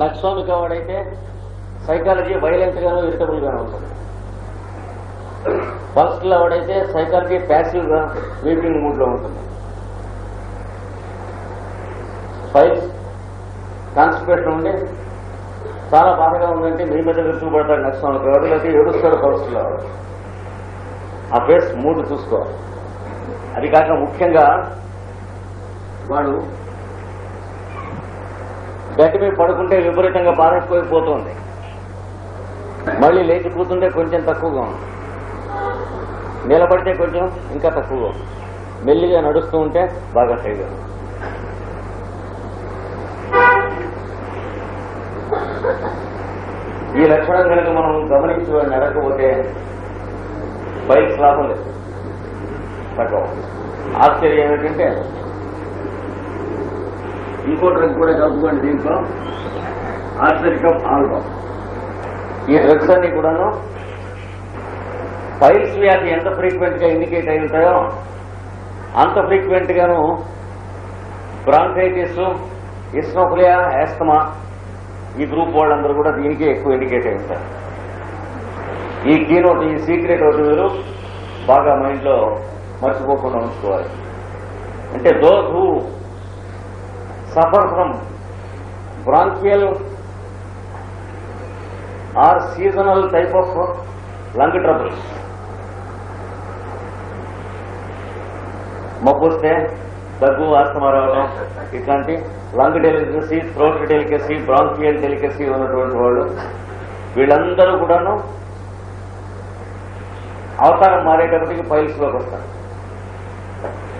నక్సోమిక్ వాడైతే psychology violent గాను irritable గాను ఉంటుంది. ఫస్ట్లో వాడైతే సైకాలజీ ప్యాసివ్గా వీపింగ్ మూడ్లో ఉంటుంది. ఫైల్స్ కాన్స్టిపేషన్ ఉండి చాలా బాధగా ఉందంటే మీ మీద విరుచుకుపడతాడు నక్సోమిక్ వాడు లేకపోతే ఏడుస్తాడు పల్స్ ఆ ఫేస్ మూడ్ చూసుకోవాలి. అది కాక ముఖ్యంగా వాడు గట్టి మీద పడుకుంటే విపరీతంగా బాధపోయిపోతుంది మళ్ళీ లేచి కూతుంటే కొంచెం తక్కువగా ఉంది. నిలబడితే కొంచెం ఇంకా తక్కువగా ఉంది. మెల్లిగా నడుస్తూ ఉంటే బాగా హైగా ఈ లక్షణం కనుక మనం గమనించి నడకపోతే బైక్స్ లాభం లేదు తక్కువ ఆశ్చర్యం ఏమిటంటే ఇంకో డ్రగ్ కూడా కలుపుకోండి దీంట్లో. ఆశ్చర్యకం ఆల్బమ్. ఈ డ్రగ్స్ అన్ని కూడాను పైల్స్ వ్యాధి ఎంత ఫ్రీక్వెంట్గా ఇండికేట్ అయి ఉంటాయో అంత ఫ్రీక్వెంట్ గాను బ్రాంకైటిస్ ఇస్నోఫ్లియా యాస్తమా ఈ గ్రూప్ వాళ్ళందరూ కూడా దీనికే ఎక్కువ ఇండికేట్ అయి ఉంటారు. ఈ కీనోట్ ఈ సీక్రెట్ ఒకటి మీరు బాగా మైండ్లో మర్చిపోకుండా ఉంచుకోవాలి. అంటే those who suffer from bronchial or seasonal type of lung troubles. మబ్బు వస్తే దగ్గు ఆస్తమా రావడం ఇట్లాంటి lung delicacy throat delicacy bronchial delicacy ఉన్నటువంటి వాళ్ళు వీళ్ళందరూ కూడాను అవతారం మారేటప్పటికి ఫైల్స్లోకి వస్తారు.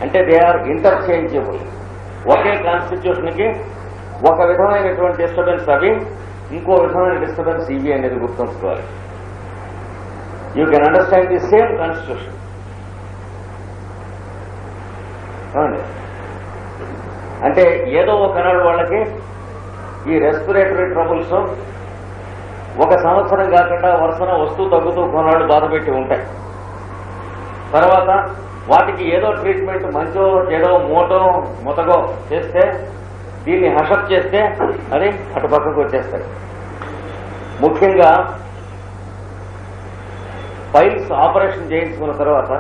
అంటే దే ఆర్ ఇంటర్చేంజబుల్ ఒకే కాన్స్టిట్యూషన్కి ఒక విధమైనటువంటి డిస్టర్బెన్స్ అవి ఇంకో విధమైన డిస్టర్బెన్స్ ఇవి అనేది గుర్తుంచుకోవాలి. You can understand the same constitution అంటే ఏదో ఒకనాడు వాళ్ళకి ఈ రెస్పిరేటరీ ట్రబుల్స్ ఒక సంవత్సరం కాకుండా వరుసన వస్తూ తగ్గుతూ కొన్నాళ్ళు బాధపెట్టి ఉంటాయి. తర్వాత వాటికి ఏదో ట్రీట్మెంట్ మంచో ఏదో మూటో ముతగో చేస్తే దీన్ని హషప్ చేస్తే అది అటుపక్కకు వచ్చేస్తాయి. ముఖ్యంగా ఫైల్స్ ఆపరేషన్ చేయించుకున్న తర్వాత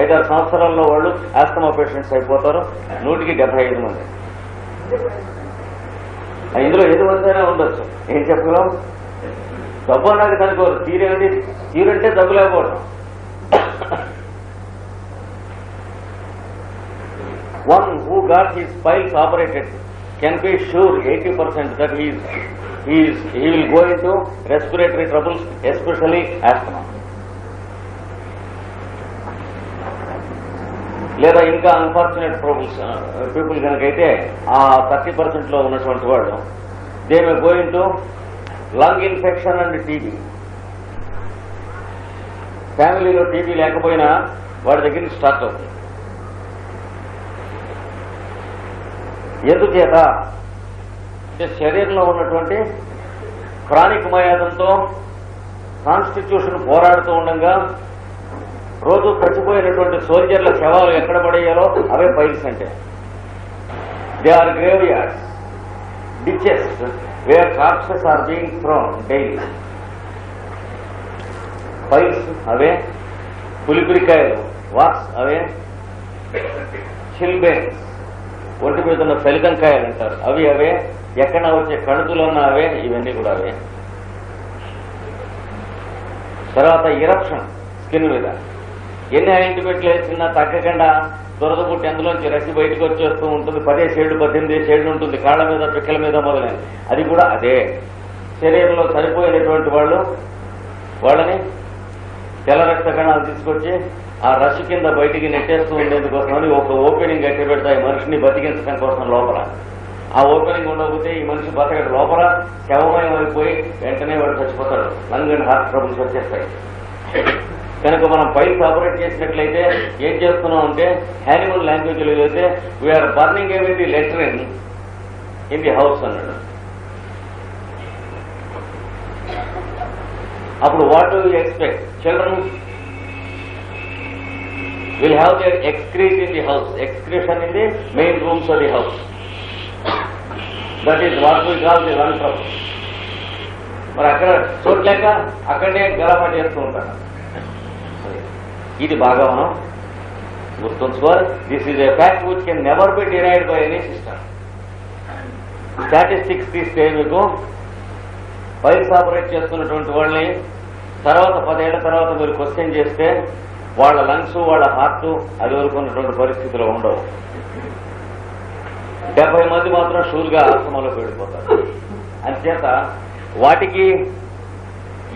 ఐదారు సంవత్సరాల్లో వాళ్ళు ఆస్తమా పేషెంట్స్ అయిపోతారు నూటికి డెబ్బై ఐదు మంది. ఇందులో ఏది వంతైనా ఉండొచ్చు. ఏం చెప్పగలం? డబ్బు అన్నది కనుకోరు తీరేమిటి తీరంటే డబ్బు లేకపోవడం who got his files operated can be sure 80% that he is, he is he will go into respiratory troubles, especially asthma. లేదా ఇంకా అన్ఫార్చునేట్ ప్రాబ్లమ్స్ పీపుల్ కనుకైతే ఆ థర్టీ పర్సెంట్లో ఉన్నటువంటి వాళ్ళు they may going to lung infection and TB ఫ్యామిలీలో TB లేకపోయినా వాడి దగ్గర స్టార్ట్ అవుతుంది ఎందుచేత? అంటే శరీరంలో ఉన్నటువంటి క్రానిక్ మయాదంతో కాన్స్టిట్యూషన్ పోరాడుతూ ఉండగా రోజు చచ్చిపోయినటువంటి సోల్జర్ల శవాలు ఎక్కడ పడేయాలో అవే పైల్స్ అంటే. They are graveyards ditches where corpses are being thrown daily piles అవే. పులిపిరికాయలు వాక్స్ అవే. చిల్బేన్స్ ఒంటి మీద ఉన్న ఫలితంకాయలు అంటారు అవి అవే ఎక్కడ వచ్చే కణుతులు ఉన్న అవే ఇవన్నీ కూడా అవే. తర్వాత ఇరప్షన్ స్కిన్ మీద. ఎన్ని యాంటీబయాటిక్లు వేసినా తగ్గకుండా దురద పుట్టి అందులోంచి రసి బయటకు వచ్చేస్తూ ఉంటుంది. పదే షేడు పద్దెనిమిది షేడు ఉంటుంది. కాళ్ళ మీద పిక్కల మీద మొదలైన అది కూడా అదే. శరీరంలో సరిపోయినటువంటి వాళ్ళు వాళ్ళని తెల్ల రక్త కణాలు తీసుకొచ్చి ఆ రష్ కింద బయటికి నెట్టేస్తూ ఉండేందుకోసమని ఒక ఓపెనింగ్ కట్టి పెడతాయి మనిషిని బతికించడం కోసం లోపల. ఆ ఓపెనింగ్ ఉండకపోతే ఈ మనిషి బతకడు లోపల శవమయం అయిపోయి వెంటనే వాడు చచ్చిపోతాడు. లంగ్ అండ్ హార్ట్ ట్రబుల్స్ వచ్చేస్తాయి. కనుక మనం పైల్స్ ఆపరేట్ చేసినట్లయితే ఏం చేస్తున్నాం అంటే యానిమల్ లాంగ్వేజ్లో అయితే వీఆర్ బర్నింగ్ ఏమి the letter in in the house అన్నాడు. అప్పుడు what you expect children will have their excrete in the house, excretion in the main rooms of the house. That is what we call the lung trouble మరి అక్కడ చూడలేక అక్కడనే గలపాటు చేస్తూ ఉంటాను ఇది బాగా మనం గుర్తుంచుకోవాలి this is a fact which can never be denied by any system statistics తీస్తే మీకు పైల్స్ ఆపరేట్ చేస్తున్నటువంటి వాళ్ళని తర్వాత పదేళ్ళ తర్వాత మీరు క్వశ్చన్ చేస్తే వాళ్ళ లంగ్స్ వాళ్ళ హార్ట్ అది వరకు ఉన్నటువంటి పరిస్థితిలో ఉండవు. డెబ్బై మంది మాత్రం షూర్గా ఆశ్రమంలో వెళ్ళిపోతారు అంచేత వాటికి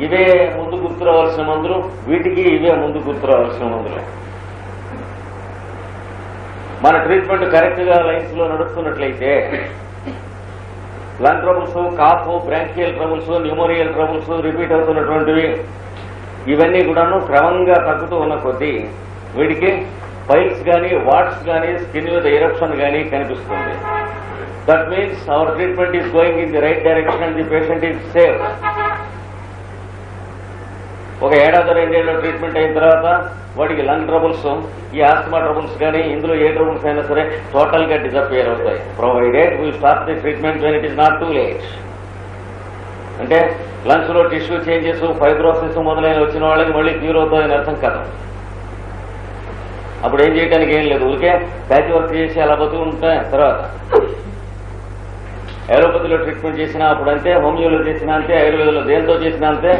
ఇవే ముందు గుర్తురావాల్సిన మందులు వీటికి ఇవే ముందు గుర్తురావాల్సిన మందులు. మన ట్రీట్మెంట్ కరెక్ట్గా లైన్స్లో నడుస్తున్నట్లయితే lung troubles cough bronchial troubles pneumonial troubles repeat అవుతున్నటువంటివి ఇవన్నీ కూడాను క్రమంగా తగ్గుతూ ఉన్న కొద్దీ వీడికి పైల్స్ కానీ వాట్స్ కానీ స్కిన్ మీద ఎరప్షన్ కానీ కనిపిస్తుంది. That means our treatment is going in the right direction and the patient is safe ఒక ఏడాది రెండేళ్ళ ట్రీట్మెంట్ అయిన తర్వాత వాడికి లంగ్ ట్రబుల్స్ ఈ ఆస్తమా ట్రబుల్స్ కానీ ఇందులో ఏ ట్రబుల్స్ అయినా సరే టోటల్గా డిసపియర్ అవుతాయి. Provided we start the treatment when it is not too late అంటే లంగ్స్లో టిష్యూ చేంజెస్ ఫైబ్రోసిస్ మొదలైన వచ్చిన వాళ్ళకి మళ్ళీ క్యూర్ అని అర్థం కాదు. అప్పుడు ఏం చేయడానికి ఏం లేదు ఊరికే ప్యాచ్ వర్క్ చేసి అలా బతుకుంటా ఉంటాయి తర్వాత. ఏలోపతిలో ట్రీట్మెంట్ చేసినా అప్పుడు అంతే హోమియోలో చేసినా అంతే ఆయుర్వేదంలో దేంతో చేసినా అంతే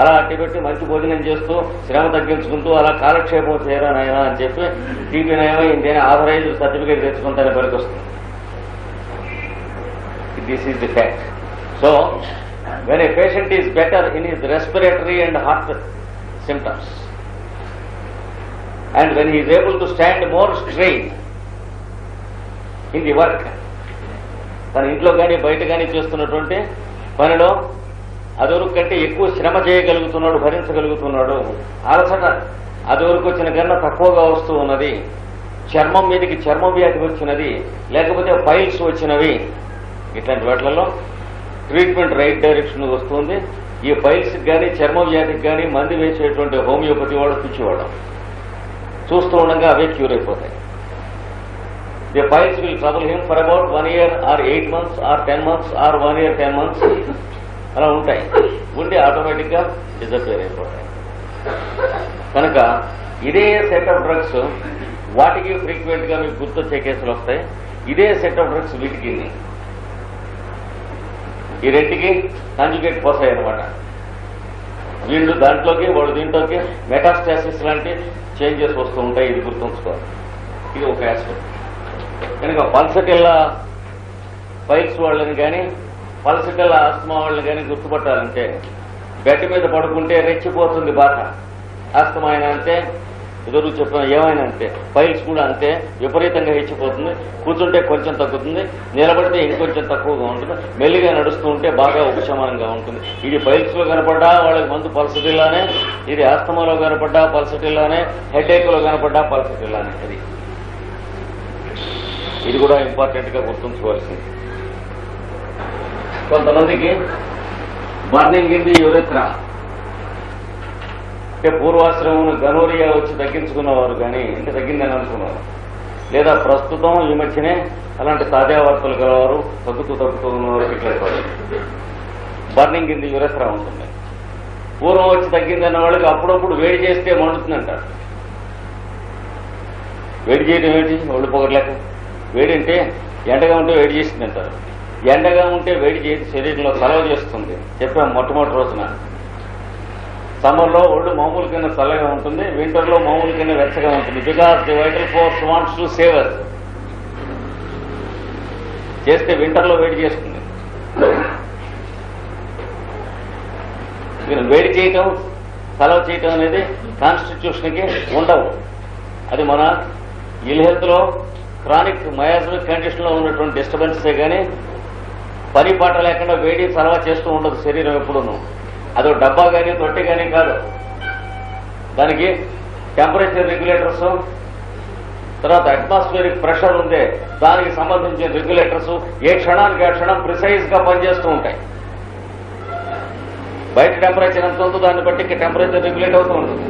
అలా అట్టిపెట్టి మంచి భోజనం చేస్తూ శ్రమ తగ్గించుకుంటూ అలా కాలక్షేపం చేయరానైనా అని చెప్పి టీపీ నయమో ఇంతేనే ఆథరైజ్ సర్టిఫికేట్ తెచ్చుకుంటానే పనికి వస్తుంది this is the fact so when a patient is better in his respiratory and heart symptoms and when he is able to stand more strain in the work తన ఇంట్లో కానీ బయట కానీ చేస్తున్నటువంటి పనిలో అదివరకు కంటే ఎక్కువ శ్రమ చేయగలుగుతున్నాడు భరించగలుగుతున్నాడు. అలసట అదివరకు వచ్చిన కన్నా తక్కువగా వస్తూ ఉన్నది. చర్మం మీదకి చర్మ వ్యాధి వచ్చినది. లేకపోతే ఫైల్స్ వచ్చినవి. ఇట్లాంటి వాటిలలో ట్రీట్మెంట్ రైట్ డైరెక్షన్ వస్తుంది. ఈ ఫైల్స్ కానీ చర్మ వ్యాధికి కానీ మంది వేసేటువంటి హోమియోపతి వాళ్ళు పిచ్చివాడు చూస్తూ ఉండగా అవే క్యూర్ అయిపోతాయి. The piles will trouble him for about one year or eight months or ten months or one year ten months అలా ఉంటాయి. ఉండి ఆటోమేటిక్గా డిజపేర్ అయిపోతాయి. కనుక ఇదే సెట్ ఆఫ్ డ్రగ్స్ వాటికి ఫ్రీక్వెంట్గా మీకు గుర్తొచ్చే కేసులు వస్తాయి. ఇదే సెట్ ఆఫ్ డ్రగ్స్ వీటికి ఈ రెంటికి కాంజుగేట్ పోసాయి అనమాట వీళ్ళు దాంట్లోకి వాళ్ళు దీంట్లోకి మెటాస్టాసిస్ లాంటి చేంజెస్ వస్తూ ఉంటాయి ఇది గుర్తుంచుకోవాలి. ఇది ఒక ఆస్పెక్ట్ కనుక పల్సటిల్లా పైల్స్ వాళ్ళని కానీ పల్సటిల్లా ఆస్తమా వాళ్ళని కానీ గుర్తుపట్టాలంటే బెడ్ మీద పడుకుంటే రెచ్చిపోతుంది బాధ. ఆస్తమా అయినా ఎదురు చెప్పిన ఏమైనా అంతే. ఫైల్స్ కూడా అంతే. విపరీతంగా హెచ్చిపోతుంది. కూర్చుంటే కొంచెం తగ్గుతుంది. నిలబడితే ఇంకొంచెం తక్కువగా ఉంటుంది. మెల్లిగా నడుస్తూ ఉంటే బాగా ఉపశమనంగా ఉంటుంది. ఇది పైల్స్లో కనపడ్డా వాళ్ళకి మందు పరిస్థితిలానే ఇది ఆస్తమాలో కనపడ్డా పల్సటిల్లానే. హెడేక్లో కనపడ్డా పల్సటిల్లానే. అది. ఇది కూడా ఇంపార్టెంట్గా గుర్తుంచుకోవాల్సింది. కొంతమందికి బర్నింగ్ ఇన్ ది అంటే పూర్వాశ్రమం గనోరియా వచ్చి తగ్గించుకున్నవారు కానీ అంటే తగ్గిందని అనుకున్నారు. లేదా ప్రస్తుతం ఈ మధ్యనే అలాంటి తాజా వార్తలు గలవారు తగ్గుతూ తగ్గుతూ ఉన్నవారు ఇట్లా బర్నింగ్ ఇన్ ది యురెత్రా ఉంటుంది పూర్వం వచ్చి తగ్గిందన్న వాళ్ళకి అప్పుడప్పుడు వేడి చేస్తే మండుతుందంటారు వేడి చేయడం ఏంటి? ఒళ్ళు పొగట్లేక. వేడి అంటే ఎండగా ఉంటే వేడి చేసింది అంటారు ఎండగా ఉంటే వేడి చేసి శరీరంలో కలవ చేస్తుంది. చెప్పాం మొట్టమొదటి రోజున. సమ్మర్లో ఒళ్ళు మామూలు కింద చల్లగా ఉంటుంది వింటర్లో మామూలు కింద వెచ్చగా ఉంటుంది. Because the vital force wants to save us చేస్తే వింటర్లో వేడి చేస్తుంది. వేడి చేయటం సెలవు చేయటం అనేది కాన్స్టిట్యూషన్కి ఉండవు. అది మన ఇల్ హెల్త్లో క్రానిక్ మయాజమిక్ కండిషన్లో ఉన్నటువంటి డిస్టర్బెన్సే కానీ పని పాట లేకుండా వేడి సలవా చేస్తూ ఉండదు శరీరం ఎప్పుడూను. అదో డబ్బా కానీ తొట్టి కానీ కాదు. దానికి టెంపరేచర్ రెగ్యులేటర్స్ తర్వాత అట్మాస్ఫియరిక్ ప్రెషర్ ఉందే దానికి సంబంధించిన రెగ్యులేటర్స్ ఏ క్షణానికి ఆ క్షణం ప్రిసైజ్గా పనిచేస్తూ ఉంటాయి. బయట టెంపరేచర్ ఎంత ఉందో దాన్ని బట్టి టెంపరేచర్ రెగ్యులేట్ అవుతూ ఉంటుంది.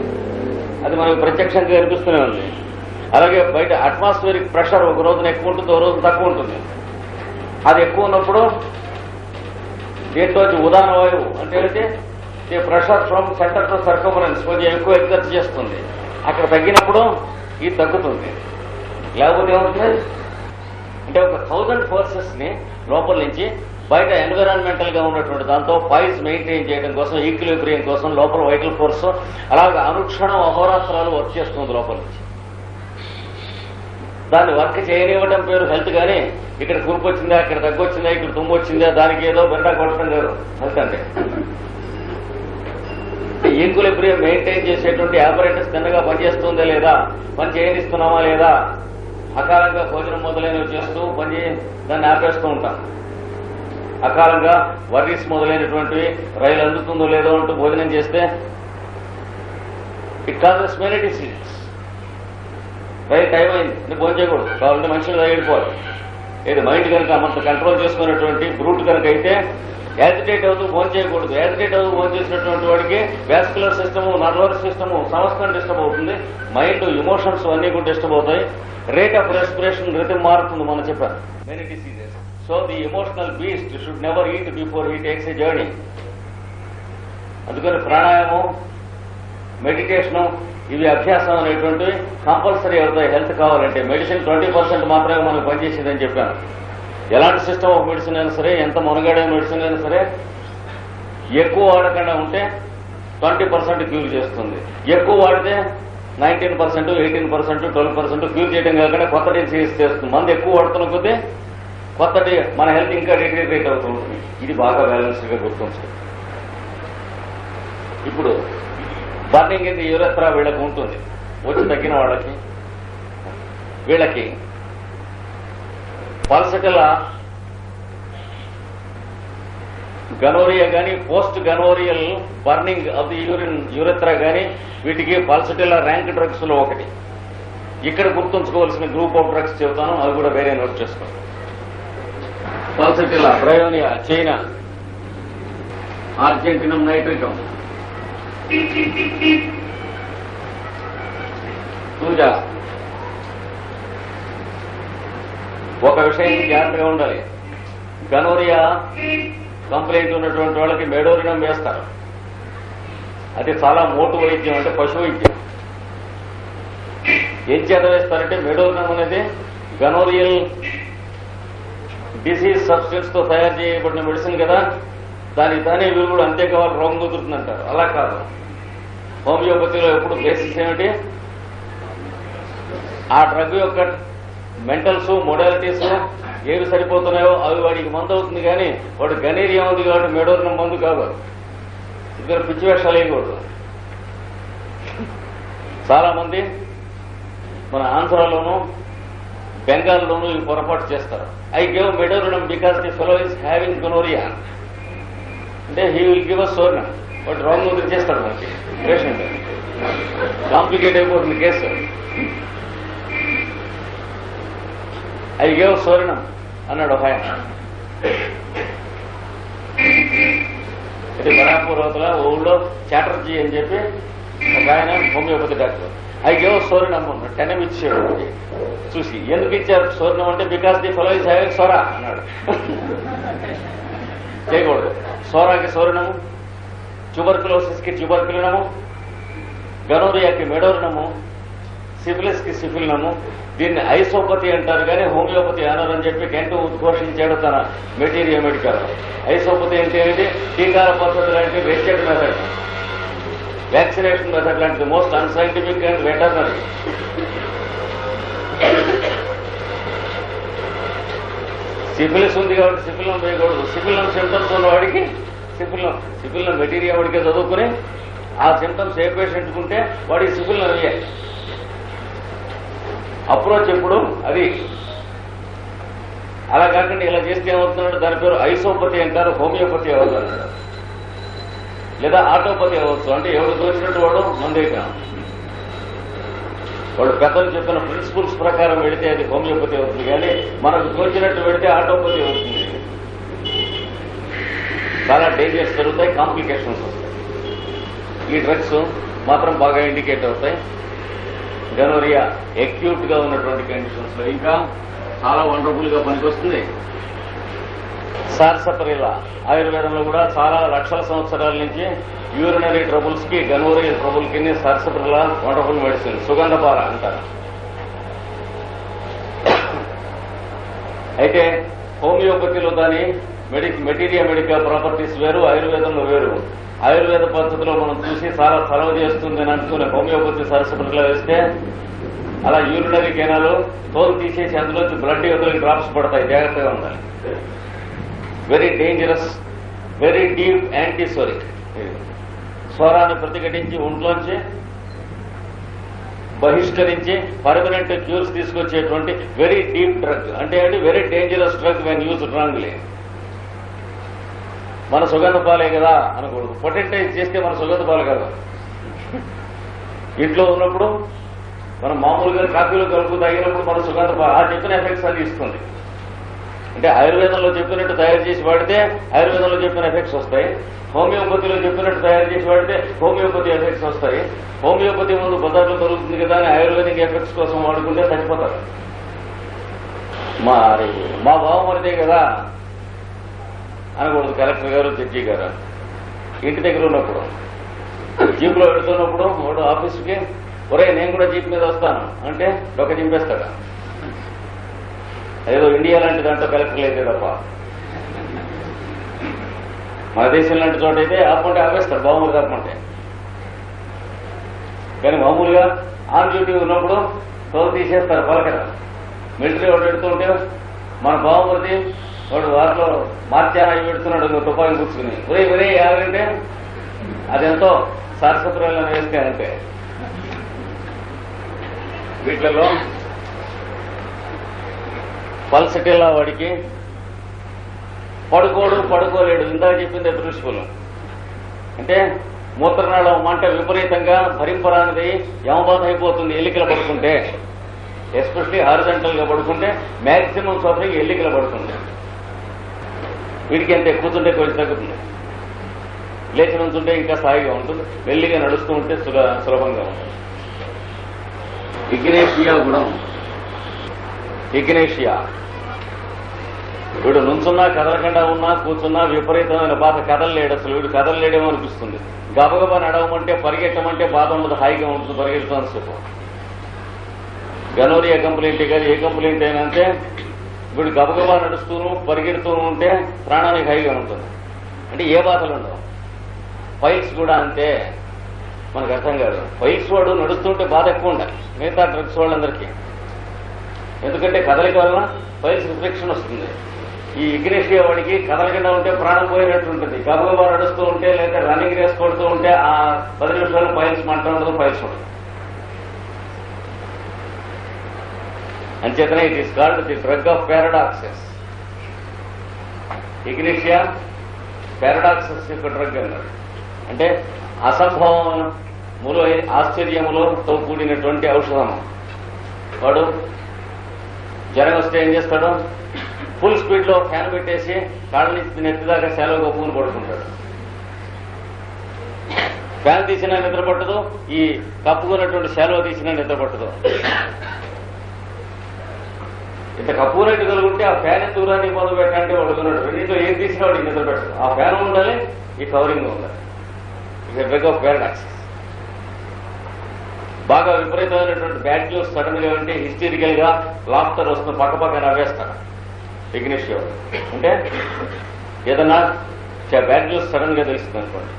అది మనకు ప్రత్యక్షంగా కనిపిస్తూనే ఉంది. అలాగే బయట అట్మాస్ఫియరిక్ ప్రెషర్ ఒక రోజున ఎక్కువ ఉంటుంది ఒక రోజు తక్కువ ఉంటుంది. అది ఎక్కువ ఉన్నప్పుడు దీంట్లో ఉదాహరణ వాయువు అంటే ఏంటి pressure from centre to circumference కొంచెం ఎక్కువ ఎగ్జర్ట్ చేస్తుంది. అక్కడ తగ్గినప్పుడు ఇది తగ్గుతుంది. లేకపోతే ఏమవుతుంది? అంటే ఒక థౌజండ్ ఫోర్సెస్ని లోపల నుంచి బయట ఎన్విరాన్మెంటల్గా ఉన్నటువంటి దాంతో పాయిస్ మెయింటైన్ చేయడం కోసం ఈక్విలిబ్రియం కోసం లోపల వైటల్ ఫోర్స్ అలాగే అనుక్షణం అహోరాత్రాలు వర్క్ చేస్తుంది లోపల నుంచి. దాన్ని వర్క్ చేయనివ్వడం పేరు హెల్త్ కానీ ఇక్కడ కురుపు వచ్చిందా ఇక్కడ తగ్గొచ్చిందా ఇక్కడ తుమ్ము వచ్చిందా దానికి ఏదో బెండా కొట్టడం లేదు హెల్త్ అంటే. ఈక్విలిబ్రియం మెయింటైన్ చేసేటువంటి ఆపరేటర్స్ తిన్నగా పనిచేస్తుందా లేదా? పని చేయనిస్తున్నామా లేదా? అకాలంగా భోజనం మొదలైనవి చేస్తూ పని దాన్ని ఆపేస్తూ ఉంటాం. అకాలంగా వర్రీస్ మొదలైనటువంటివి రైలు అందుతుందో లేదో అంటూ భోజనం చేస్తే ఇట్ కాజెస్ మెనీ డిసీజెస్ రైలు టైం అయింది. భోజనం చేయకూడదు. కావాలంటే మనుషులు తగిలిపోవాలి ఏది మైండ్ కనుక అంత కంట్రోల్ చేసుకున్నటువంటి బ్రూట్ కనుక అయితే యాజిటేట్ అవుతూ ఫోన్ చేయకూడదు. యాజిటేట్ అవుతూ ఫోన్ చేసినటువంటి వాడికి వ్యాస్కులర్ సిస్టము నర్వర్ సిస్టము సమస్తం డిస్టర్బ్ అవుతుంది. మైండ్ ఇమోషన్స్ అన్ని కూడా డిస్టర్బ్ అవుతాయి. రేట్ ఆఫ్ రెస్పిరేషన్ రిథమ్ మారుతుంది మనం చెప్పాను many diseases so the emotional beast should never eat before he takes a journey అందుకని ప్రాణాయామం మెడిటేషన్ ఇవి అభ్యాసం అనేటువంటివి కంపల్సరీ అవుతాయి. హెల్త్ కావాలంటే. మెడిసిన్ ట్వంటీ పర్సెంట్ మాత్రమే మనకు పనిచేసేదని చెప్పాను. ఎలాంటి సిస్టమ్ ఆఫ్ మెడిసిన్ అయినా సరే ఎంత మునగడే మెడిసిన్ అయినా సరే ఎక్కువ వాడకుండా ఉంటే ట్వంటీ పర్సెంట్ క్యూర్ చేస్తుంది. ఎక్కువ వాడితే nineteen percent eighteen percent twelve percent cure చేయడం కాకుండా కొత్త డిసీజ్ చేస్తుంది. మంది ఎక్కువ వాడుతున్న కొద్దీ కొత్త మన హెల్త్ ఇంకా డిగ్రేట్ అవుతూ ఉంటుంది. ఇది బాగా బ్యాలెన్స్డ్గా గుర్తుంచుకోండి ఇప్పుడు బర్నింగ్ ఇది ది వీళ్ళకు వీళ్ళకి ఉంటుంది. వచ్చి తగ్గిన వాళ్ళకి వీళ్ళకి పల్సటిల గనోరియా కానీ post gonorrhoeal burning of the urine urethra కానీ వీటికి పల్సటిల ర్యాంక్ డ్రగ్స్లో ఒకటి. ఇక్కడ గుర్తుంచుకోవాల్సిన గ్రూప్ ఆఫ్ డ్రగ్స్ చెబుతాను అవి కూడా వేరే నోట్ చేసుకోండి. Pulsatilla bryonia China argentum nitricum పూజ. ఒక విషయం జాగ్రత్తగా ఉండాలి. గనోరియా కంప్లైంట్ ఉన్నటువంటి వాళ్ళకి మెడోరినం వేస్తారు. అది చాలా మోటు వైద్యం అంటే పశు వైద్యం. ఏం చేత వేస్తారంటే మెడోరినం అనేది గనోరియల్ డిసీజ్ సబ్స్టెన్స్తో తయారు చేయబడిన మెడిసిన్ కదా. దానికి దాని వీళ్ళు కూడా అంతే కావాలి రోగం కుదురుతుందంటారు. అలా కాదు. హోమియోపతిలో ఎప్పుడు బేసిస్ ఏమిటి? ఆ డ్రగ్ యొక్క మెంటల్స్ మొడాలిటీస్ ఏవి సరిపోతున్నాయో అవి వాడికి మందు అవుతుంది కానీ వాడు గనీరియా ఉంది కాబట్టి మెడోరిన మందు కాదు ఇద్దరు పిచ్చి వేషాలు వేయకూడదు. చాలా మంది మన ఆంధ్రాలోనూ బెంగాల్లోనూ ఈ పొరపాటు చేస్తారు. I give medorrhinum because the fellow is having gonorrhoea. అంటే he will give a psorinum. వాడు రాంగ్ చేస్తాడు మనకి. పేషెంట్ కాంప్లికేట్ అయిపోతుంది కేసు. ఐ గేవ్ సోరినం అన్నాడు ఒక ఆయన. ఇది బరాపూర్ ఊళ్ళో చాటర్జీ అని చెప్పి ఒక ఆయన homeopathy doctor. I gave psorinum అన్నాడు. టెనం ఇచ్చాడు చూసి ఎందుకు ఇచ్చారు? సోరినం అంటే because the fellow is having psora అన్నాడు. చేయకూడదు. సోరాకి సోరణము ట్యూబర్కులోసిస్కి ట్యూబర్కులినము గనోరియాకి మెడోరినము సిఫిలిస్కి సిఫిలినము దీన్ని ఐసోపతి అంటారు కానీ హోమియోపతి అనరని చెప్పి కెంటు ఉద్ఘోషించాడు తన మెటీరియల్ మెడికల్. ఐసోపతి అంటే ఏంటి టీకాల పద్ధతి లాంటి వెస్టెడ్ మెథడ్. వ్యాక్సినేషన్ మెథడ్ లాంటిది. Most unscientific and veterinary. Syphilis ఉంది కాబట్టి సిఫిలం వేయకూడదు సిఫిలం సిమ్టమ్స్ ఉన్నవాడికి సిఫిలం సిఫిలం మెటీరియల్ వాడికే చదువుకుని ఆ సిమ్టమ్స్ ఏ పేషెంట్ ఉంటే వాడికి సిఫిలం వేయాలి అప్రోచ్ ఎప్పుడు? అది. అలా కాకుండా ఇలా చేస్తే ఏమవుతున్నాడు? దాని పేరు ఐసోపతి అంటారు హోమియోపతి అవుతారు లేదా ఆటోపతి అవ్వచ్చు అంటే ఎవరు దోచినట్టు వాడు మందేకా వాడు పెద్దలు చెప్పిన ప్రిన్సిపల్స్ ప్రకారం వెళితే అది హోమియోపతి అవుతుంది. కానీ మనకు తోచినట్టు వెళితే ఆటోపతి అవుతుంది. చాలా డేంజర్స్ జరుగుతాయి కాంప్లికేషన్స్ వస్తాయి. ఈ డ్రగ్స్ మాత్రం బాగా ఇండికేట్ అవుతాయి. గనోరియా అక్యూట్గా ఉన్నటువంటి కండిషన్స్లో ఇంకా చాలా వండర్ఫుల్గా పనికొస్తుంది. సార్సపరిలా ఆయుర్వేదంలో కూడా చాలా లక్షల సంవత్సరాల నుంచి యూరినరీ ట్రబుల్స్కి గనోరియల్ ట్రబుల్కి సార్సపరిలా వండర్ఫుల్ మెడిసిన్ సుగంధపార అంటారు. అయితే హోమియోపతిలో దాని మెడి మెటీరియా మెడికల్ ప్రాపర్టీస్ వేరు ఆయుర్వేదంలో వేరు. ఆయుర్వేద పద్ధతిలో మనం చూసి చాలా చలవ చేస్తుంది అని అనుకునే హోమియోపతి సరస్వతిలో వేస్తే అలా యూరినరీ కెనాలు తోలు తీసేసి అందులోంచి బ్లడ్ యొక్క డ్రాప్స్ పడతాయి. జాగ్రత్తగా ఉండాలి. Very dangerous very deep antipsoric స్వరాన్ని ప్రతిఘటించి ఒంట్లోంచి బహిష్కరించి పర్మనెంట్ క్యూర్స్ తీసుకొచ్చేటువంటి వెరీ డీప్ డ్రగ్ అంటే అంటే very dangerous drug when use wrongly మన సుగంధ పాలే కదా అనకూడదు. పొటెంటైజ్ చేస్తే మన సుగంధ పాలు కదా. ఇంట్లో ఉన్నప్పుడు మనం మామూలుగా కాఫీలో కలుపు తాగినప్పుడు మన సుగంధ పాలు ఆ చెప్పిన ఎఫెక్ట్స్ అది ఇస్తుంది. అంటే ఆయుర్వేదంలో చెప్పినట్టు తయారు చేసి వాడితే ఆయుర్వేదంలో చెప్పిన ఎఫెక్ట్స్ వస్తాయి. హోమియోపతిలో చెప్పినట్టు తయారు చేసి వాడితే హోమియోపతి ఎఫెక్ట్స్ వస్తాయి. హోమియోపతి ముందు బజార్లో దొరుకుతుంది కదా అని ఆయుర్వేదిక్ ఎఫెక్ట్స్ కోసం వాడుకుంటే చచ్చిపోతారు. మా మా బావమరిదే కదా. అనకూడదు కలెక్టర్ గారు జడ్జి గారు. ఇంటి దగ్గర ఉన్నప్పుడు జీప్లో వెళుతున్నప్పుడు వాడు ఆఫీస్కి ఒరే నేను కూడా జీప్ మీద వస్తాను. అంటే డొక్క చింపేస్తాడు? ఏదో ఇండియా లాంటి దాంట్లో కలెక్టర్లు అయితే తప్ప. మన దేశం లాంటి చోట అయితే ఆపమంటే ఆపేస్తారు బాగుంది కాకుంటే కానీ మామూలుగా ఆన్ డ్యూటీ ఉన్నప్పుడు తోలు తీసేస్తారు పలకరా మిలిటరీ ఒకటి పెడుతుంటే మన బావమరిది వాడు వాటిలో మార్చారా పెడుతున్నాడు ఇంకో తుపాకి కూర్చుని ఒరే ఒరే యాగంటే అదెంతో? సరస్వతులను వేస్తే అంతే. వీటిలలో పల్సటిల్లా వాడికి పడుకోడు పడుకోలేడు ఇందాక చెప్పింది ప్రిన్సిపల్ అంటే మూత్రనాళం మంట విపరీతంగా భరింపరానిది యమబాధ అయిపోతుంది ఎల్లికలు పడుకుంటే. ఎస్పెషలీ హారిజంటల్గా పడుకుంటే మాక్సిమం సఫరింగ్ ఎల్లికలు పడుతుంటాయి వీడికి ఎంత ఎక్కుతుంటే కొంచెం తగ్గుతుంది. లేచి నుంచుంటే ఇంకా సాయిగా ఉంటుంది. మెల్లిగా నడుస్తూ ఉంటే సులభంగా ఉంటుంది. ఇగ్నేషియా గుణం ఇగ్నేషియా. వీడు నుంచున్నా కదలకుండా ఉన్నా కూర్చున్నా విపరీతమైన బాధ. కదలలేడు అసలు. వీడు కదలలేడేమో అనిపిస్తుంది. గబగబా నడవమంటే పరిగెట్టమంటే బాధ ఉండదు. హాయిగా ఉంటుంది. పరిగెడుతుంది సుఖం గనోరియా కంప్లైంట్ కాదు ఏ కంప్లైంట్ అయినా అంటే ఇప్పుడు గబగబా నడుస్తూను పరిగెడుతూ ఉంటే ప్రాణానికి హైగా ఉంటుంది. అంటే ఏ బాధలు ఉండవు. ఫైల్స్ కూడా అంతే. మనకు అర్థం కాదు. ఫైల్స్ వాడు నడుస్తుంటే బాధ ఎక్కువ ఉండాలి. మిగతా డ్రగ్స్ వాళ్ళందరికీ. ఎందుకంటే కదలిక వలన ఫైల్స్ రిఫ్లెక్షన్ వస్తుంది. ఈ ఇగ్నేషియా వాడికి కదలకుండా ఉంటే ప్రాణం పోయినట్టు ఉంటుంది. గబగబా నడుస్తూ ఉంటే లేదా రన్నింగ్ రేస్ కొడుతూ ఉంటే ఆ పది నిమిషాలు ఫైల్స్ మంట ఉండదు ఫైల్స్ ఉండదు అంచేతనే it is called the drug of paradoxes ignatia paradoxes యొక్క డ్రగ్ అన్నారు అంటే అసంభవములో ఆశ్చర్యములతో కూడినటువంటి ఔషధం వాడు జ్వరం వస్తే ఏం చేస్తాడు? ఫుల్ స్పీడ్లో ఫ్యాన్ పెట్టేసి కాళ్ళ నుంచి నెత్తిదాకా సెలవు గొప్పని పడుకుంటాడు. ఫ్యాన్ తీసినా నిద్ర పట్టదు ఈ కప్పుకున్నటువంటి సెలవు తీసినా నిద్ర పట్టదు. ఇంత కప్పుకున్నట్టు కలుగుంటే ఆ ఫ్యాన్ ఎంత దూరానికి మొదలు పెట్టాలంటే పడుకున్నాడు రెండింటిలో ఏం తీసినా వాడికి నిద్ర పెట్టదు ఆ ఫ్యాన్ ఉండాలి ఈ కవరింగ్ ఉండాలి. ఇక బెగ్ ఆఫ్ పారాడాక్స్ బాగా విపరీతమైనటువంటి బ్యాడ్ న్యూస్ సడన్గా అంటే హిస్టరికల్గా లాఫ్టర్ వస్తుంది పక్క పక్క నవ్వేస్తారు. ఇగ్నిషియో అంటే ఏదన్నా బ్యాడ్ న్యూస్ సడన్గా తెలుస్తుంది అనుకోండి.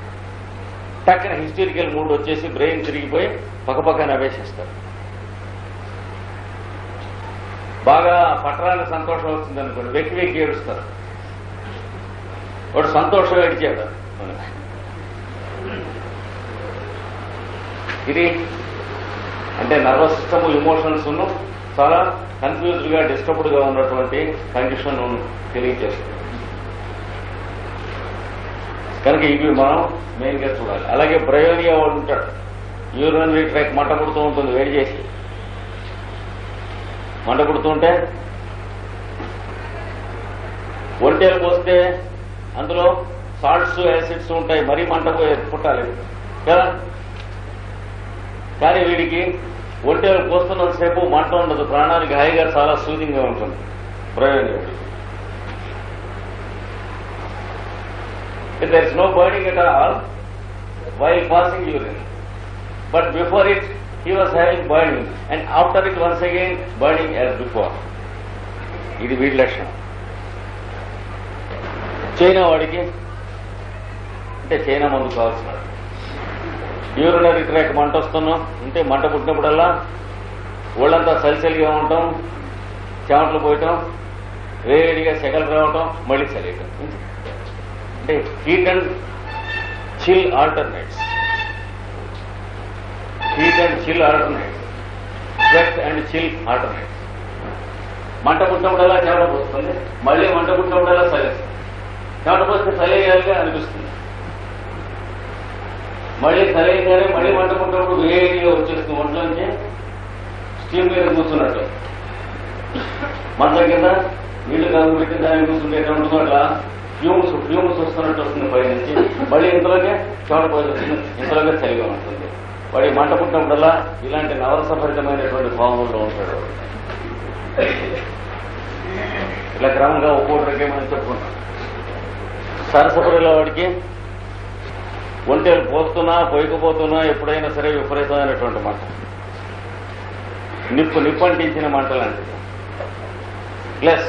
టక్కన హిస్టరికల్ మూడ్ వచ్చేసి బ్రెయిన్ తిరిగిపోయి పక్క పక్క నవ్వేసేస్తారు. బాగా పట్టరానికి సంతోషం వస్తుంది అనుకోండి వెక్కి వెక్కి ఏడుస్తారు. వాడు సంతోషం ఏడిచాడు ఇది అంటే నర్వస్ సిస్టమ్ ఇమోషన్స్ చాలా కన్ఫ్యూజ్డ్గా డిస్టర్బ్డ్గా ఉన్నటువంటి కండిషన్ తెలియజేస్తుంది. కనుక ఇవి మనం మెయిన్గా చూడాలి. అలాగే బ్రయోనియా వాడు ఉంటాడు. యూరినరీ ట్రాక్ మంట పుడుతూ ఉంటుంది వేడి చేసి. మంట పుడుతుంటే ఒంటేలు పోస్తే అందులో సాల్ట్స్ యాసిడ్స్ ఉంటాయి మరీ మంట పుట్టాలి. కదా? కానీ వీడికి ఒంటేలు పోస్తున్నంతసేపు మంట ఉండదు. ప్రాణానికి హాయిగా చాలా సూదింగ్గా ఉంటుంది. ప్రయోజనం there is no burning at all while passing urine. But before it, he was having burning, and after it, once again, burning as before. ఇది వీడి లక్షణం. చైనా వాడికి అంటే చైనా మందు కావాల్సిన యూరినరీ ట్రాక్ మంట వస్తున్నాం అంటే మంట పుట్టినప్పుడల్లా ఒళ్ళంతా సలిసలిగా ఉండటం చెమటలు పోయటం వేడిగా సెగలు రావటం మళ్ళీ చలియటం అంటే heat and chill alternates. Heat and chill alternates sweat and chill alternates మంట పుట్టినప్పుడల్లా చెమట పోస్తుంది మళ్ళీ మంట పుట్టినప్పుడల్లా చలిస్తుంది చెమట పోస్తే చలియాలిగా అనిపిస్తుంది. మళ్ళీ చలిగానే మళ్ళీ మంట పుట్టినప్పుడు వేడిగా వచ్చేస్తుంది. ఒంట్లోంచి స్టీమ్ మీద కూర్చున్నట్టు. మంట కింద నీళ్ళు కాదు పెట్టి దాన్ని కూర్చుంటే ఎట్లా ఉంటుందో ఫ్యూమ్స్ ఫ్యూమ్స్ వస్తున్నట్టు వస్తుంది పై నుంచి మళ్ళీ ఇంతలోకే చోట పోయి వస్తుంది ఇంతలోకే చలిగా ఉంటుంది. వాడి మంట పుట్టినప్పుడల్లా ఇలాంటి నవరసభరితమైనటువంటి భావముల్లో ఉంటాడు. ఇలా క్రమంగా ఒక్కొక్క మనం చెప్పుకుంటాం. సరసపురిలో వాడికి ఒంటెలు పోస్తున్నా పోయకపోతున్నా ఎప్పుడైనా సరే విపరీతమైనటువంటి మంట. నిప్పు నిప్పంటించిన మంట లాంటిది ప్లస్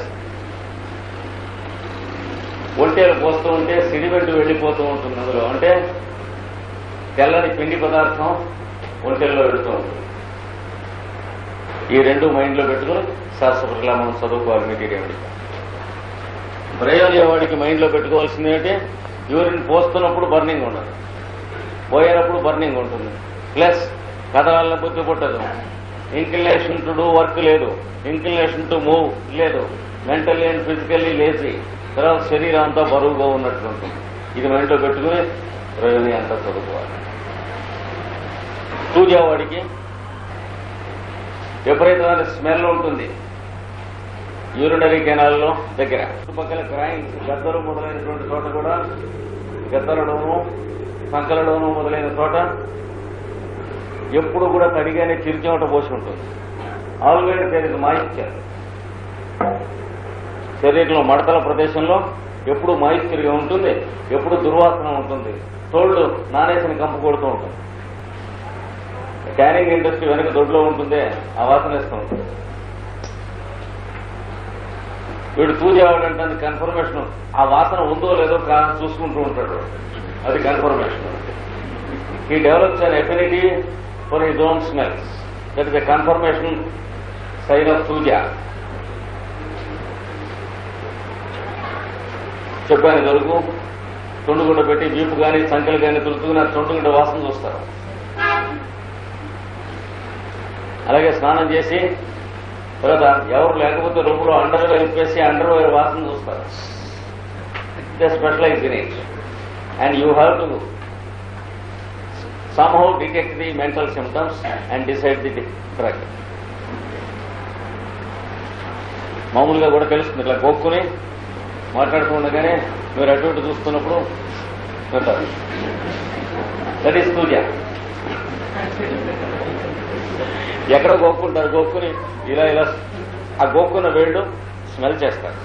ఒంటేలు పోస్తూ ఉంటే సిడిమెంట్ వెళ్ళిపోతూ ఉంటుంది అందులో. అంటే తెల్లని పిండి పదార్థం ఒంటెల్లో పెడుతూ ఉంటుంది ఈ రెండు మైండ్లో పెట్టుకుని శాస్త్రపరిలా మనం చదువుకోవాలి మెటీరియల్. ప్రయోజన వాడికి మైండ్లో పెట్టుకోవాల్సింది ఏంటంటే యూరిన్ పోస్తున్నప్పుడు బర్నింగ్ ఉండదు. పోయేటప్పుడు బర్నింగ్ ఉంటుంది. ప్లస్ కథవాళ్ళ బుద్ధి పుట్టదు. ఇంక్లినేషన్ టు డూ వర్క్ లేదు. ఇంక్లినేషన్ టు మూవ్ లేదు. మెంటల్లీ అండ్ ఫిజికల్లీ లేచి తర్వాత శరీరం అంతా బరువుగా ఉన్నట్టు ఉంటుంది ఇది మైండ్లో పెట్టుకుని రజని అంతా చదువుకోవాలి సూర్యవాడికి విపరీతమైన స్మెల్ ఉంటుంది యూరినరీ కెనాల్లో దగ్గర. చుట్టుపక్కల క్రాయింగ్స్ గద్దలు మొదలైనటువంటి చోట కూడా గద్దలలోను సంకలలోను మొదలైన చోట ఎప్పుడు కూడా తడిగానే చిరుచమట పోసి ఉంటుంది ఆల్వేడ్ దేర్ మాయిశ్చర్ శరీరంలో మడతల ప్రదేశంలో ఎప్పుడు మాయిశ్చర్గా ఉంటుంది ఎప్పుడు దుర్వాసన ఉంటుంది తోళ్ళు నానేసిన కంపు కొడుతూ ఉంటుంది. క్యారింగ్ ఇండస్ట్రీ వెనక దొడ్లో ఉంటుందే ఆ వాసన వేస్తూ ఉంటుంది. వీడు తూజేవాడంటే కన్ఫర్మేషన్ ఆ వాసన ఉందో లేదో చూసుకుంటూ ఉంటాడు. అది confirmation he develops an affinity for his own smells that is a confirmation sign of పూజ చెప్పాను తొండు తొండుగుండ పెట్టి వీపు కానీ సంకలు కానీ తులుతుకుని ఆ తొండుగుండ వాసన చూస్తారు. అలాగే స్నానం చేసి తర్వాత ఎవరు లేకపోతే రూపులో అండర్ వేర్ విప్పేసి అండర్ వేర్ వాసన చూస్తారు. They specialise in it and you have to somehow detect the mental symptoms and decide the drug. మామూలుగా కూడా తెలుస్తుంది ఇట్లా గోక్కుని మాట్లాడుతూ ఉండగానే మీరు అటు ఇటు చూస్తున్నప్పుడు పెట్టారు దట్ ఈస్ పూజ ఎక్కడ గోక్కుంటారు? గోక్కుని ఇలా ఇలా ఆ గోక్కున్న వేళ్ళు స్మెల్ చేస్తారు.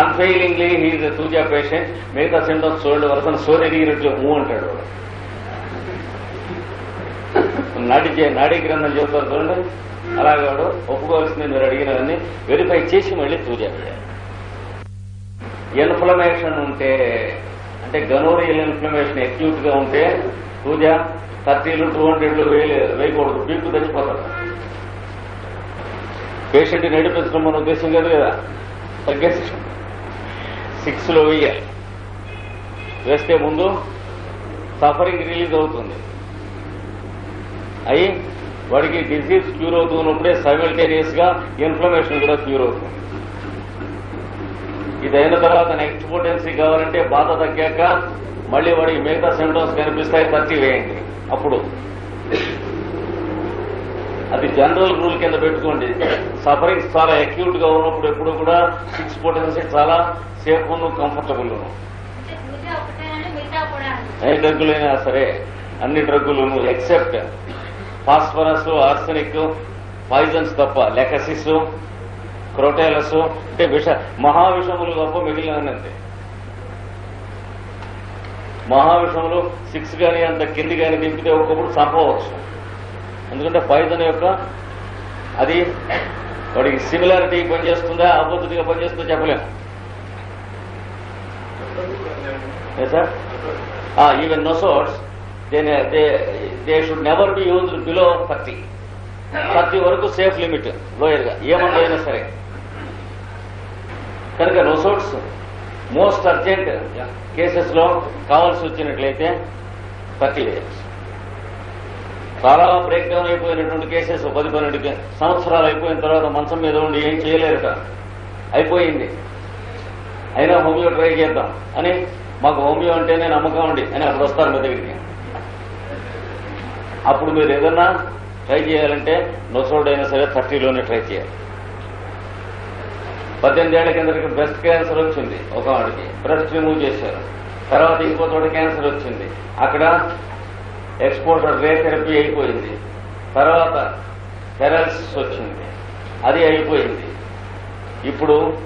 అన్ఫెయిలింగ్లీ హీఈ్ తూజా పేషెంట్ మిగతా సింటమ్స్ చూడండి వరసన సోర్ ఎదిగినట్లు ఊ అంటాడు వాడు. నాటి నాడీ గ్రంథం చెబుతారు చూడండి. అలాగే వాడు ఒప్పుకోవాల్సింది మీరు అడిగినవన్నీ వెరిఫై చేసి మళ్ళీ పూజ వేయాలి ఇన్ఫ్లమేషన్ ఉంటే అంటే గనోరియల్ ఇన్ఫ్లమేషన్ అక్యూట్గా ఉంటే పూజ థర్టీలు టూ హండ్రెడ్లు వేయకూడదు పీకు తెచ్చిపోతారు పేషెంట్ నడిపించడం మన ఉద్దేశం కాదు కదా? తగ్గేసి సిక్స్లో వేయాలి. వేస్తే ముందు సఫరింగ్ రిలీజ్ అవుతుంది. అయి వాడికి డిసీజ్ క్యూర్ అవుతున్నప్పుడే సైమల్టేనియస్గా ఇన్ఫ్లమేషన్ కూడా క్యూర్ అవుతుంది. ఇది అయిన తర్వాత నెక్స్ట్ పొటెన్సీ కావాలంటే బాధ తగ్గాక మళ్ళీ వాడికి మిగతా సిమ్టమ్స్ కనిపిస్తాయి థర్టీ వేయండి. అప్పుడు. అది జనరల్ రూల్ కింద పెట్టుకోండి. సఫరింగ్స్ చాలా అక్యూట్గా ఉన్నప్పుడు ఎప్పుడు కూడా సిక్స్ పొటెన్సీ చాలా సేఫ్ కంఫర్టబుల్ ఏ డ్రగ్గులైనా సరే అన్ని డ్రగ్గులు ఎక్సెప్ట్ ఫాస్ఫరస్ ఆర్సెనిక్ పాయిజన్స్ తప్ప లెకసిస్ క్రోటైలస్ అంటే విష మహావిషములు గొప్ప మిగిలినంతే మహావిషములు సిక్స్ కానీ అంత కింది కానీ దింపితే ఒక్కొక్కడు చంపవచ్చు. ఎందుకంటే పాయిజన్ యొక్క అది వాడికి సిమిలారిటీ పనిచేస్తుందా అబద్ధతిగా పనిచేస్తుందో చెప్పలేము sir even nosodes they they should never be use below thirty thirty వరకు సేఫ్ లిమిట్ లోయర్గా. ఏ మందు అయినా సరే. కనుక రిసోర్ట్స్ మోస్ట్ అర్జెంట్ కేసెస్లో కావాల్సి వచ్చినట్లయితే థర్టీ ఇయర్స్ చాలా బ్రేక్ డౌన్ అయిపోయినటువంటి కేసెస్ పది పన్నెండు సంవత్సరాలు అయిపోయిన తర్వాత మంచం మీద ఉండి ఏం చేయలేరుట. అయిపోయింది. అయినా హోమియో ట్రై చేద్దాం. అని మాకు హోమియో అంటేనే నమ్మకం అండి. అని అప్పుడు వస్తారు మీ దగ్గరికి. అప్పుడు మీరు ఏదన్నా ట్రై చేయాలంటే నొసోడైనా సరే థర్టీలోనే ట్రై చేయాలి. పద్దెనిమిది ఏళ్ళ కిందకి బ్రెస్ట్ క్యాన్సర్ వచ్చింది ఒక వాడికి బ్రెస్ట్ రిమూవ్ చేశారు. తర్వాత ఇంకో చోట క్యాన్సర్ వచ్చింది. అక్కడ ఎక్స్పోజర్ రే థెరపీ అయిపోయింది. తర్వాత పెరాలసిస్ వచ్చింది. అది అయిపోయింది. ఇప్పుడు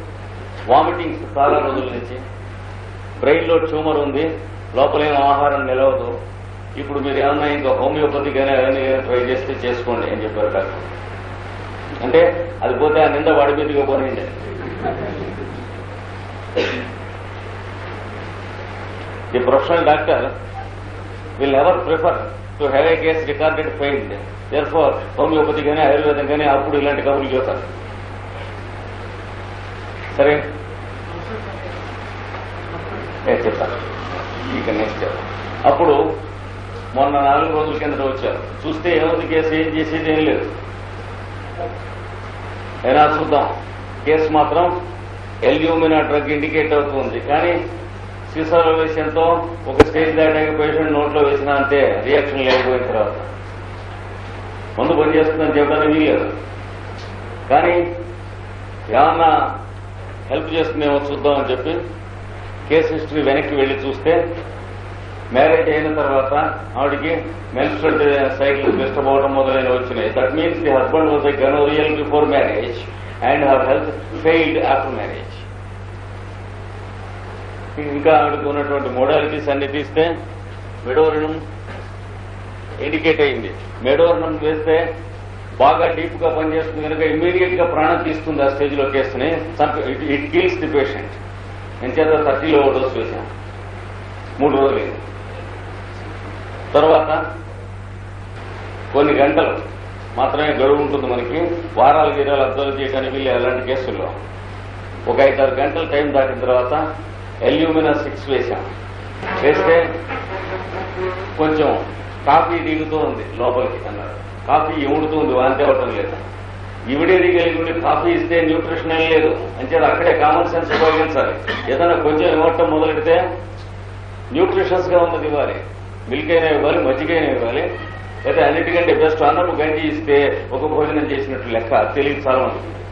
వామిటింగ్స్ చాలా రోజుల నుంచి. బ్రెయిన్లో ట్యూమర్ ఉంది. లోపలేం ఆహారం నిలవదు. ఇప్పుడు మీరు ఏమన్నా ఇంకా హోమియోపతి కానీ ట్రై చేస్తే చేసుకోండి అని చెప్పారు డాక్టర్ అంటే అది పోతే ఆ నింద వాడి మీదకి పోనండి the professional doctor will never prefer to have a case recorded failed. There for homeopathy కానీ ఆయుర్వేదం కానీ అప్పుడు ఇలాంటి కబుర్లు చేస్తారు సరే? చెప్తాను ఇక నెక్స్ట్ అప్పుడు మొన్న నాలుగు రోజుల కిందట వచ్చారు. చూస్తే ఏముంది కేసు? ఏం చేసేది ఏం లేదు. అయినా చూద్దాం. కేసు మాత్రం ఎల్యూమినా డ్రగ్ ఇండికేట్ అవుతుంది కానీ సీసాలో వేసేంతో ఒక స్టేజ్ దాటాక పేషెంట్ నోట్లో వేసినా అంతే రియాక్షన్ లేకపోయిన తర్వాత. ముందు పనిచేస్తుందని చెప్పడానికి వీలేదు కానీ ఏమన్నా హెల్ప్ చేస్తుందేమో చూద్దామని చెప్పి కేసు హిస్టరీ వెనక్కి వెళ్ళి చూస్తే మ్యారేజ్ అయిన తర్వాత ఆవిడికి మెన్స్ట్రల్ సైకిల్ డిస్టర్బ్ అవడం మొదలైన వచ్చినాయి. That means the husband was a gonorrhoeal before marriage and her health failed after marriage ఇంకా ఆవిడకు ఉన్నటువంటి మోడాలిటీస్ అన్ని తీస్తే మెడోరినం ఇండికేట్ అయింది. మెడోరణం వేస్తే బాగా డీప్గా పనిచేస్తుంది కనుక ఇమ్మీడియట్గా ప్రాణం తీస్తుంది ఆ స్టేజ్లో కేసుని. ఇట్ కిల్స్ ది పేషెంట్ ఎంచేత థర్టీలో డోస్ వేసాం మూడు రోజులు తర్వాత కొన్ని గంటలు మాత్రమే గడువు ఉంటుంది మనకి. వారాలు గీరాలు అబ్జర్వ్ చేయడానికి వీళ్ళు అలాంటి కేసుల్లో. ఒక ఐదారు గంటల టైం దాటిన తర్వాత ఎల్యూమినా సిక్స్ వేశాం. వేస్తే కొంచెం కాఫీ దిగుతూ ఉంది లోపలికి అన్నారు. కాఫీ ఇముడుతూ ఉంది వాంతి అవటం లేదు. ఇవిడే కలిగి కాఫీ ఇస్తే న్యూట్రిషన్ ఏం లేదు. అంచేది అక్కడే కామన్ సెన్స్ ఉపయోగించాలి. ఏదైనా కొంచెం ఇవ్వటం మొదలెడితే న్యూట్రిషన్స్గా ఉన్నది ఇవ్వాలి. మిల్క్ అయినా ఇవ్వాలి మజ్జిగ అయినా ఇవ్వాలి. లేదా అన్నిటికంటే బెస్ట్ అన్నం గంజి ఇస్తే ఒక భోజనం చేసినట్టు లెక్క. తెలియదు చాలా మంది